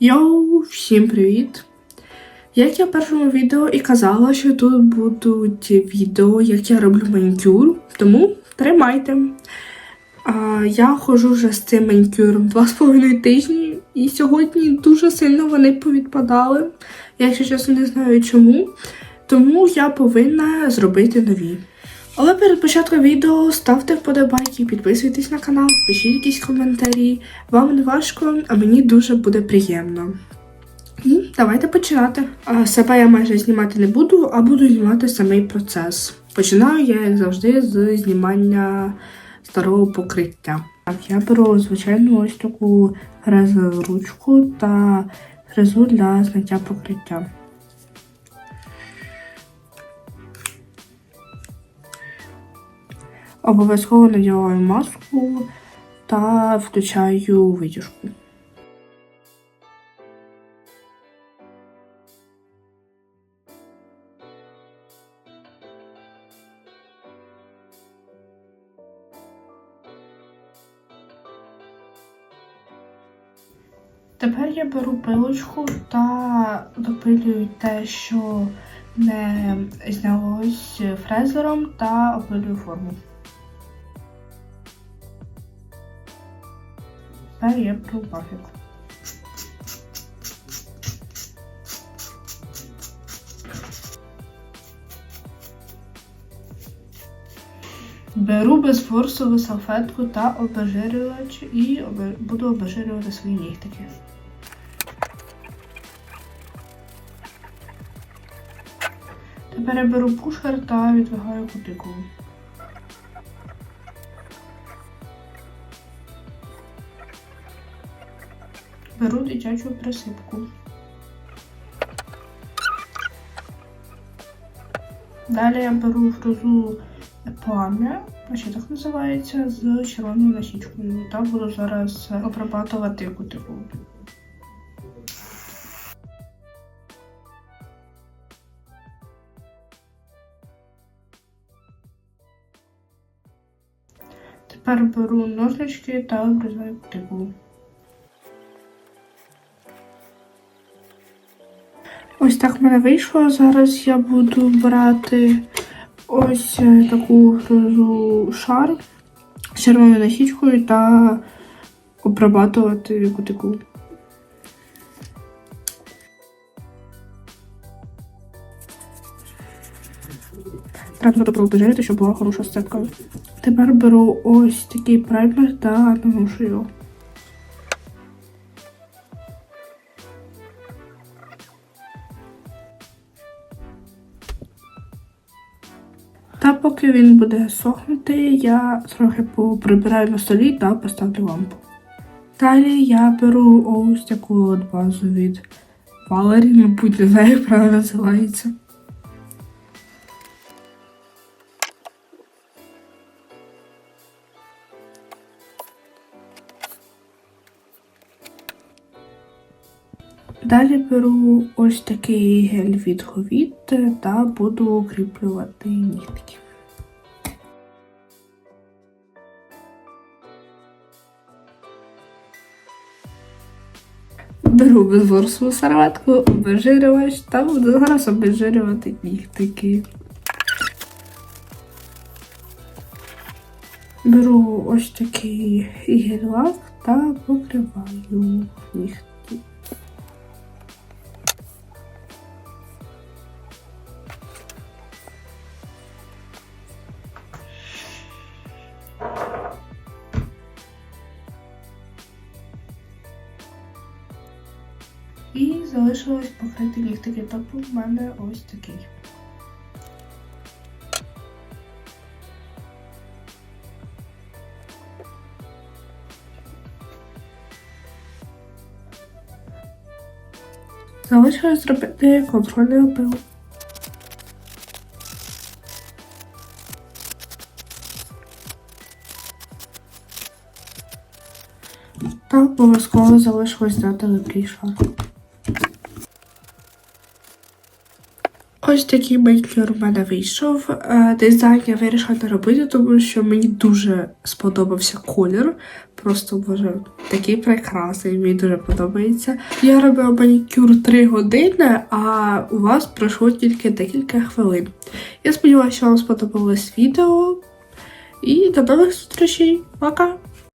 Йоу, всім привіт! Як я в першому відео і казала, що тут будуть відео, як я роблю манікюр, тому тримайте. А, я ходжу вже з цим манікюром 2,5 тижні, і сьогодні дуже сильно вони повідпадали. Я, якщо чесно, не знаю чому. Тому я повинна зробити нові. Але перед початком відео ставте вподобайки, підписуйтесь на канал, пишіть якісь коментарі. Вам не важко, а мені дуже буде приємно. І давайте починати. А себе я майже знімати не буду, а буду знімати самий процес. Починаю я, як завжди, з знімання старого покриття. Так, я беру звичайну ось таку грязну ручку та гризу для зняття покриття. Обов'язково надягаю маску та включаю витяжку. Тепер я беру пилочку та допилюю те, що не знялось фрезером та опилюю форму. Тепер я беру пафік. Беру безфорсову салфетку та обезжирювач і буду обезжирювати свої нігтики. Тепер я беру пушер та відвигаю кутикулу. Беру дитячу присипку. Далі я беру фрезу плам'я, ще так називається, з червоною насічкою. Та буду зараз обрабатувати кутику. Тепер беру ножнички та обрізаю кутикулу. Ось так в мене вийшло. Зараз я буду брати ось е, таку грозу шар з червоною насічкою та обрабатувати кутику. Треба добре щоб була хороша сцепка. Тепер беру ось такий праймер та наношу його. Та поки він буде сохнути, я трохи поприбираю на столі та поставлю лампу. Далі я беру ось таку от базу від Валері, мабуть, не знаю, як правильно називається. Далі беру ось такий гель від Говіт та буду укріплювати нігтики. Беру безворсову серветку, обезжирювач та буду зараз обезжирювати нігтики. Беру ось такий гель-лак та покриваю нігті. І залишилось покрити ліхтики. Тобто в мене ось такий. Залишилось зробити контрольний опил. Та обов'язково залишилось дати липкий шар. Ось такий манікюр в мене вийшов. Е, Дизайн я вирішила не робити, тому що мені дуже сподобався колір. Просто боже, такий прекрасний, мені дуже подобається. Я робила манікюр 3 години, а у вас пройшло тільки декілька хвилин. Я сподіваюся, що вам сподобалось відео. І до нових зустрічей. Пока!